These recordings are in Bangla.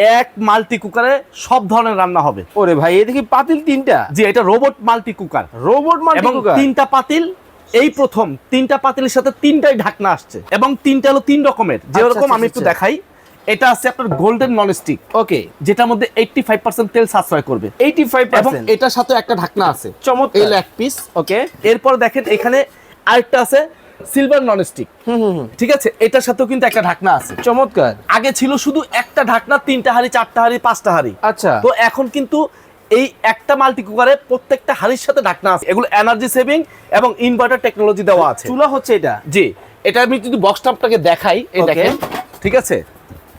এক মাল্টি কুকারে সব ধরনের রান্না হবে। ওরে ভাই এ দেখি পাতিল তিনটা? যে এটা robot multi cooker robot multi cooker তিনটা পাতিল এই প্রথম তিনটা পাতিলের সাথে তিনটাই ঢাকনা আসছে। এবং তিনটা হলো তিন রকমের। যেরকম আচ্ছা, আমি একটু আচ্ছা। দেখাই এটা আছে আপনার গোল্ডেন ননস্টিক ওকে। যেটার মধ্যে এইটটি ফাইভ পার্সেন্ট তেল সাশ্রয় করবে। 85% এবং এটার সাথে একটা ঢাকনা আছে। চমৎকার। এই এক পিস ওকে। এরপর দেখেন এখানে আরেকটা আছে সিলভার হুম হুম ঠিক আছে? এটার সাথেও কিন্তু একটা ঢাকনা আছে। চমৎকার। আগে ছিল শুধু একটা ঢাকনা তিনটা হাড়ি চারটা হাড়ি পাঁচটা হাড়ি। আচ্ছা। তো এখন কিন্তু এই একটা মাল্টি কুকারে প্রত্যেকটা হাড়ির সাথে ঢাকনা আছে। এগুলো এনার্জি সেভিং এবং ইনভার্টার টেকনোলজি দেওয়া আছে। চুলা হচ্ছে এটা? জি। এটা আমি যদি বক্স আপনাকে দেখাই এই দেখেন ঠিক আছে?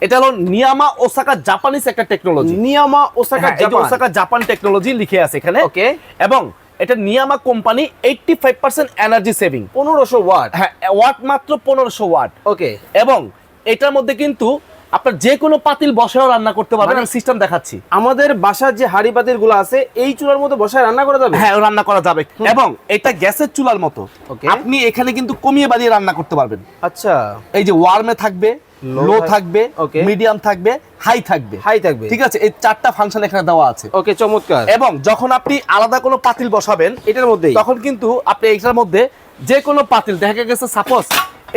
এটা হলো নিয়ামা ওসাকা জাপানিজ একটা technology নিয়ামা Osaka Osaka Japan technology লিখে আছে এখানে। ওকে এবং এটা নিয়ামা company eighty five percent energy saving 1500 watt. হ্যাঁ ওয়াট মাত্র পনেরোশো ওয়াট। ওকে। এবং এটার মধ্যে কিন্তু আপনার যে কোনো পাতিল বসায়ও রান্না করতে পারবেন মানে- আমি সিস্টেম দেখাচ্ছি। আমাদের বাসার যে হাড়ি পাতিলগুলো আছে এই চুলার মধ্যে বসায় রান্না করা যাবে? হ্যাঁ রান্না করা যাবে। এবং এটা গ্যাসের চুলার মতো. আপনি এখানে কিন্তু কমিয়ে বাড়িয়ে রান্না করতে পারবেন। আচ্ছা। এই যে ওয়ার্মে থাকবে লো থাকবে. মিডিয়াম থাকবে হাই থাকবে। হাই থাকবে। ঠিক আছে? এই চারটা ফাংশন এখানে দেওয়া আছে। ওকে চমৎকার। এবং যখন আপনি আলাদা কোনো পাতিল বসাবেন এটার মধ্যে তখন কিন্তু আপনি এটার মধ্যে যে কোনো পাতিল দেখা গেছে সাপোজ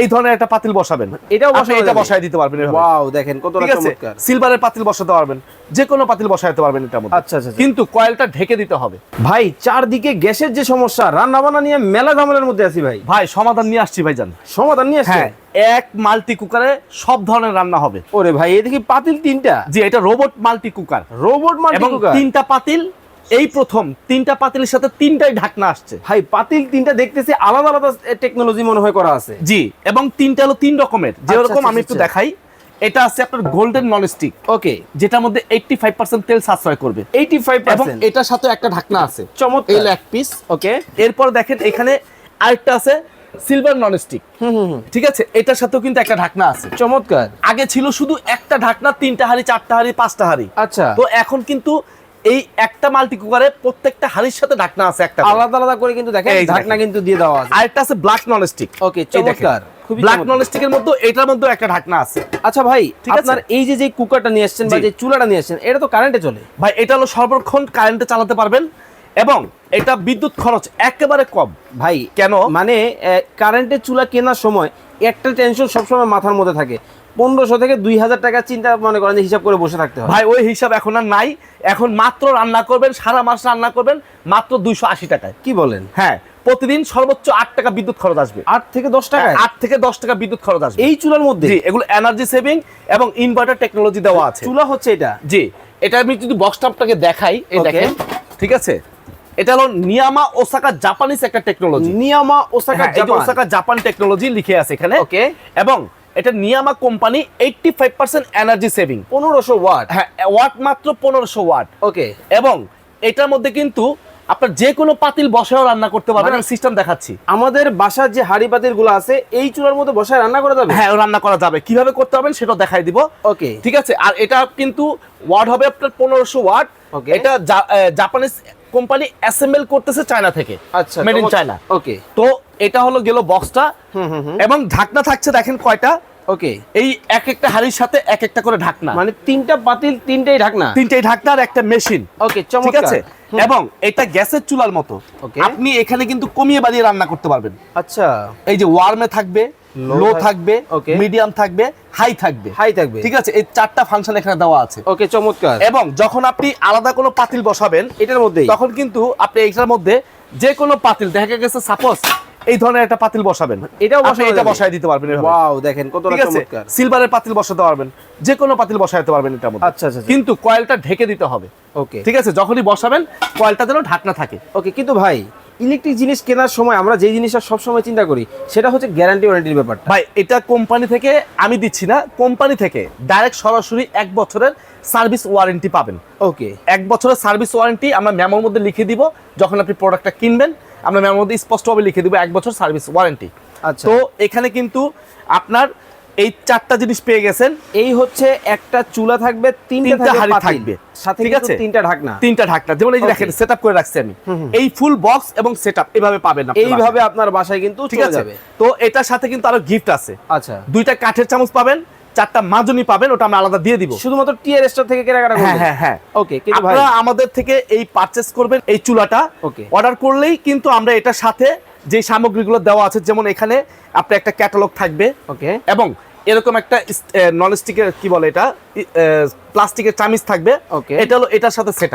এই ধরনের একটা পাতিল বসাবেন। এটাও বসানো এটা? বসায় দিতে পারবেন ওয়াও দেখেন ঠিক চমৎকার। সিলভারের পাতিল বসাতে পারবেন। যে কোনো পাতিল বসাইতে পারবেন এটার মধ্যে। আচ্ছা, আচ্ছা, আচ্ছা। কিন্তু কয়েলটা ঢেকে দিতে হবে। ভাই চারদিকে গ্যাসের যে সমস্যা রান্না বান্না নিয়ে মেলা ঝামেলার মধ্যে আছি ভাই। ভাই সমাধান নিয়ে আসছি ভাইজান। সমাধান নিয়ে আসছে হ্যাঁ এক মাল্টি কুকারে সব ধরনের রান্না হবে। ওরে ভাই এ দেখি পাতিল তিনটা? যে এটা robot multi cooker robot multi cooker তিনটা পাতিল এই প্রথম তিনটা পাতিলের সাথে তিনটাই ঢাকনা আসছে। ভাই পাতিল তিনটা দেখতেছি আলাদা আলাদা টেকনোলজি মনে হয় করা আছে। জি এবং তিনটা হলো তিন রকমের। যেরকম আচ্ছা, আমি একটু আচ্ছা। দেখাই এটা আছে আপনার গোল্ডেন ননস্টিক ওকে। যেটার মধ্যে এইটটি ফাইভ পার্সেন্ট তেল সাশ্রয় করবে। 85% এবং এটার সাথে একটা ঢাকনা আছে। চমৎকার। এই এক পিস ওকে? এরপর দেখেন এখানে আরেকটা আছে সিলভার ননস্টিক হুম হুম হুম। ঠিক আছে? এটার সাথেও কিন্তু একটা ঢাকনা আছে। চমৎকার। আগে ছিল শুধু একটা ঢাকনা তিনটা হাড়ি চারটা হাড়ি পাঁচটা হাড়ি। আচ্ছা। তো এখন কিন্তু এই একটা মাল্টি কুকারে প্রত্যেকটা হাড়ির সাথে ঢাকনা আছে একটা আলাদা আলাদা করে কিন্তু দেখেন ঢাকনা কিন্তু দিয়ে দেওয়া আছে। আরেকটা আছে ব্ল্যাক ননস্টিক ওকে চমৎকার। ব্ল্যাক ননস্টিকের মধ্যে এটার মধ্যে একটা ঢাকনা আছে। আচ্ছা ভাই ঠিক আছে? আপনার এই যে যে কুকারটা নিয়ে আসছেন বা যে চুলাটা নিয়ে আসছেন এটা তো কারেন্টে চলে। ভাই এটা হলো সর্বক্ষণ কারেন্টে চালাতে পারবেন এবং এটা বিদ্যুৎ খরচ একেবারে কম। ভাই কেন? মানে কারেন্টের চুলা কেনার সময় একটা টেনশন সবসময় মাথার মধ্যে থাকে। পনেরোশো থেকে দুই হাজার টাকা চিন্তা মনে করেন হিসাব করে বসে থাকতে হয় ভাই ওই হিসাব এখন আর নাই। এখন মাত্র রান্না করবেন সারা মাস রান্না করবেন মাত্র দুইশো আশি টাকায়। কি বলেন? হ্যাঁ প্রতিদিন সর্বোচ্চ আট টাকা বিদ্যুৎ খরচ আসবে। আট থেকে দশ টাকা? আট থেকে দশ টাকা বিদ্যুৎ খরচ আসবে। এই চুলার মধ্যে? এগুলো এনার্জি সেভিং এবং ইনভার্টার টেকনোলজি দেওয়া আছে। চুলা হচ্ছে এটা? জি এটা আমি যদি বক্সটা আপনাকে দেখাই এই দেখেন ঠিক আছে? এটা হলো নিয়ামা ওসাকা জাপানিজ একটা technology নিয়ামা Osaka Osaka Japan technology লিখে আছে এখানে। ওকে এবং এটা নিয়ামা company eighty five percent energy saving পনেরোশো ওয়াট। হ্যাঁ ওয়াট মাত্র পনেরোশো ওয়াট। ওকে। এবং এটার মধ্যে কিন্তু আপনার যে কোনো পাতিল বসায়ও রান্না করতে পারবেন মানে- আমি সিস্টেম দেখাচ্ছি। আমাদের বাসার যে হাড়ি পাতিলগুলো আছে এই চুলার মধ্যে বসায় রান্না করা যাবে? হ্যাঁ রান্না করা যাবে। কীভাবে করতে হবে সেটা দেখাই দিব। ওকে। ঠিক আছে? আর এটা কিন্তু ওয়াট হবে আপনার পনেরোশো ওয়াট. এটা জাপানিজ কোম্পানি অ্যাসেম্বল করতেছে চায়না থেকে আচ্ছা মেড ইন চায়না। ওকে। তো এটা হলো গেল বক্সটা হুম হুম হুম। এবং ঢাকনা থাকছে দেখেন কয়টা। ওকে। এই এক একটা হাড়ির সাথে এক একটা করে ঢাকনা। মানে তিনটা পাতিল তিনটাই ঢাকনা? তিনটাই ঢাকনা আর একটা মেশিন। ওকে ঠিক আছে? এবং এটা গ্যাসের চুলার মতো. আপনি এখানে কিন্তু কমিয়ে বাড়িয়ে রান্না করতে পারবেন। আচ্ছা। এই যে ওয়ার্মে থাকবে লো থাকবে. মিডিয়াম থাকবে হাই থাকবে। হাই থাকবে। ঠিক আছে? এই চারটা ফাংশন এখানে দেওয়া আছে। ওকে চমৎকার। এবং যখন আপনি আলাদা কোনো পাতিল বসাবেন এটার মধ্যেই। তখন কিন্তু আপনি এটার মধ্যে যে কোনো পাতিল দেখা গেছে সাপোজ এই ধরনের একটা পাতিল বসাবেন। এটাও বসাই এটা? বসায় দিতে পারবেন ওয়াও দেখেন ঠিক চমৎকার। সিলভারের পাতিল বসাতে পারবেন যে কোনো পাতিল বসাইতে পারবেন এটার মধ্যে। আচ্ছা, আচ্ছা, আচ্ছা। কিন্তু কয়েলটা ঢেকে দিতে হবে। ওকে ঠিক আছে? যখনই বসাবেন কয়েলটা যেন ঢাকনা থাকে। ওকে কিন্তু ভাই ইলেকট্রিক জিনিস কেনার সময় আমরা যে জিনিসটা সবসময় চিন্তা করি সেটা হচ্ছে গ্যারান্টি ওয়ারেন্টির ব্যাপার ভাই এটা কোম্পানি থেকে আমি দিচ্ছি না কোম্পানি থেকে ডাইরেক্ট সরাসরি এক বছরের সার্ভিস ওয়ারেন্টি পাবেন। ওকে এক বছরের সার্ভিস ওয়ারেন্টি আমরা মেমোর মধ্যে লিখে দিব যখন আপনি প্রোডাক্টটা কিনবেন আমরা মেমোর মধ্যে স্পষ্টভাবে লিখে দিব এক বছর সার্ভিস ওয়ারেন্টি আচ্ছা। তো এখানে কিন্তু আপনার এই চারটা জিনিস পেয়ে গেছেন। এই হচ্ছে একটা চুলা থাকবে তিনটা হাঁড়ি। থাকবে। সাথে ঠিক আছে? তিনটা ঢাকনা। তিনটা ঢাকনা। যেমন এই যে দেখেন সেটআপ করে রাখছি আমি। এই ফুল বক্স এবং সেটআপ এভাবে পাবেন আপনি এইভাবে আপনার বাসায় কিন্তু ঠিক আছে? তো এটার সাথে কিন্তু আরও গিফট আছে। আচ্ছা। দুইটা কাঠের চামচ পাবেন চারটা মাজনি পাবেন ওটা আমরা আলাদা দিয়ে দিব। শুধুমাত্র টিআর স্টোর থেকে কেনাকাটা হ্যাঁ করবেন? হ্যাঁ হ্যাঁ ওকে কিন্তু ভাই আপনারা আমাদের থেকে এই পারচেস করবেন এই চুলাটা। ওকে অর্ডার করলেই কিন্তু আমরা এটার সাথে যে সামগ্রীগুলো দেওয়া আছে যেমন এখানে আপনার একটা ক্যাটালগ থাকবে ওকে এবং এরকম একটা নন স্টিকের কি বলে এটা? প্লাস্টিকের চামিচ থাকবে Okay. এটা হলো এটার সাথে সেট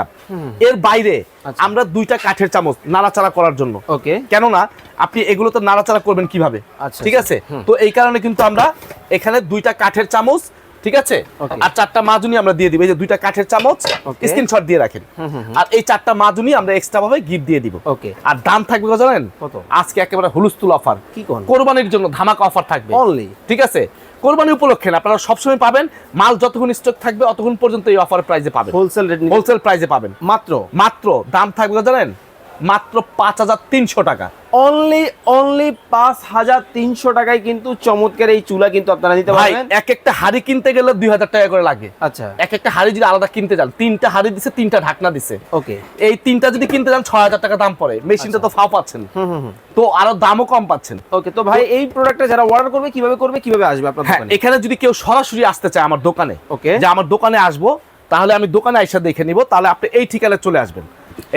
এর বাইরে আচ্ছা। আমরা দুইটা কাঠের চামচ নাড়াচাড়া করার জন্য। ওকে কেননা আপনি এগুলো তো নাড়াচাড়া করবেন কীভাবে? আচ্ছা, ঠিক আছে? তো এই কারণে কিন্তু আমরা এখানে দুইটা কাঠের চামচ ঠিক আছে? আর চারটা মাজুনি আমরা দিয়ে দিব। এই যে দুইটা কাঠের চামচ স্ক্রিনশট দিয়ে রাখেন। আর এই চারটা মাজুনি আমরা এক্সট্রা ভাবে গিফট দিয়ে দিব। ওকে আর দাম থাকবে কত জানেন? কত? আজকে একেবারে হুলস্থুল অফার কি কোন? কোরবানির জন্য ধামাকা অফার থাকবে। অনলি ঠিক আছে? কোরবানি উপলক্ষে আপনারা সবসময় পাবেন মাল যতক্ষণ স্টক থাকবে অতক্ষণ পর্যন্ত এই অফার প্রাইজে পাবেন। হোলসেল রেট হোলসেল প্রাইজে পাবেন। মাত্র? মাত্র। দাম থাকবে কত জানেন? মাত্র পাঁচ হাজার তিনশো টাকা। অনলি অনলি পাঁচ হাজার তিনশো টাকায় কিন্তু চমৎকার এই চুলা কিন্তু আপনারা নিতে ভাই পারবেন। এক একটা হাড়ি কিনতে গেলে দুই হাজার টাকা করে লাগে। আচ্ছা। এক একটা হাড়ি যদি আলাদা কিনতে যান তিনটা হাড়ি দিছে তিনটা ঢাকনা দিছে। ওকে। এই তিনটা যদি কিনতে যান ছয় হাজার টাকা দাম পড়ে। মেশিনটা তো ফাও পাচ্ছেন। হুম হুম হুম। তো আরও দামও কম পাচ্ছেন। ওকে তো ভাই এই প্রোডাক্টটা যারা অর্ডার করবে কীভাবে করবে কীভাবে আসবে আপনার হ্যাঁ দোকানে? এখানে যদি কেউ সরাসরি আসতে চায় আমার দোকানে ওকে। যে আমার দোকানে আসব তাহলে আমি দোকানে আইসা দেখে নিব তাহলে আপনি এই ঠিকানায় চলে আসবেন।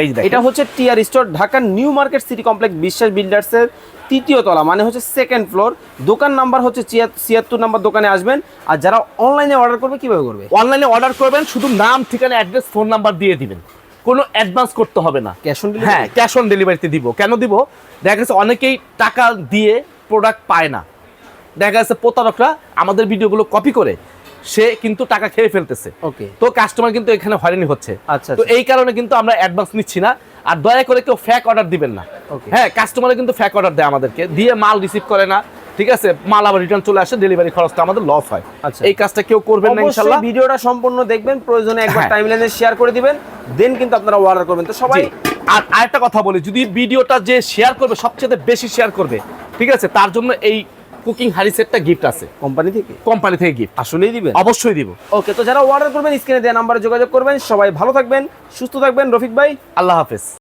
এই এটা হচ্ছে TR store Dhaka new market city complex Biswas বিল্ডার্সের তৃতীয় তলা মানে হচ্ছে সেকেন্ড ফ্লোর দোকান নাম্বার হচ্ছে ছিয়াত্তর নাম্বার দোকানে আসবেন। আর যারা অনলাইনে অর্ডার করবে কীভাবে করবে? অনলাইনে অর্ডার করবেন শুধু নাম ঠিকানা অ্যাড্রেস ফোন নাম্বার দিয়ে দিবেন। কোনো অ্যাডভান্স করতে হবে না। ক্যাশ অন হ্যাঁ ক্যাশ অন ডেলিভারিতে দিব। কেন দিব? দেখা গেছে অনেকেই টাকা দিয়ে প্রোডাক্ট পায় না। দেখা গেছে প্রতারকরা আমাদের ভিডিওগুলো কপি করে সে কিন্তু টাকা খেয়ে ফেলতেছে। তো কাস্টমার কিন্তু এখানে হয়রানি হচ্ছে। আচ্ছা, তো আচ্ছা। এই কারণে কিন্তু আমরা অ্যাডভান্স নিচ্ছি না। আর দয়া করে কেউ ফ্যাক অর্ডার দিবেন না। হ্যাঁ কাস্টমারে কিন্তু ফ্যাক অর্ডার দেয় আমাদেরকে। দিয়ে মাল রিসিভ করে না। ঠিক আছে? মাল আবার রিটার্ন চলে আসে ডেলিভারি খরচটা আমাদের লস হয়। আচ্ছা। এই কাজটা কেউ করবেন না ইনশাআল্লাহ ভিডিওটা সম্পূর্ণ দেখবেন প্রয়োজনে একবার হ্যাঁ। টাইমলাইনে শেয়ার করে দিবেন দেন কিন্তু আপনারা অর্ডার করবেন। তো সবাই আর আরেকটা কথা বলি যদি ভিডিওটা যে শেয়ার করবে সবচেয়ে বেশি শেয়ার করবে ঠিক আছে? তার জন্য এই কুকিং হারি সেটটা গিফট আছে। কোম্পানি থেকে? কোম্পানি থেকে গিফট আসলেই দিবেন? অবশ্যই দিব। ওকে তো যারা অর্ডার করবেন স্ক্রিনে দেওয়া নাম্বারে যোগাযোগ করবেন। সবাই ভালো থাকবেন সুস্থ থাকবেন। রফিক ভাই আল্লাহ হাফেজ।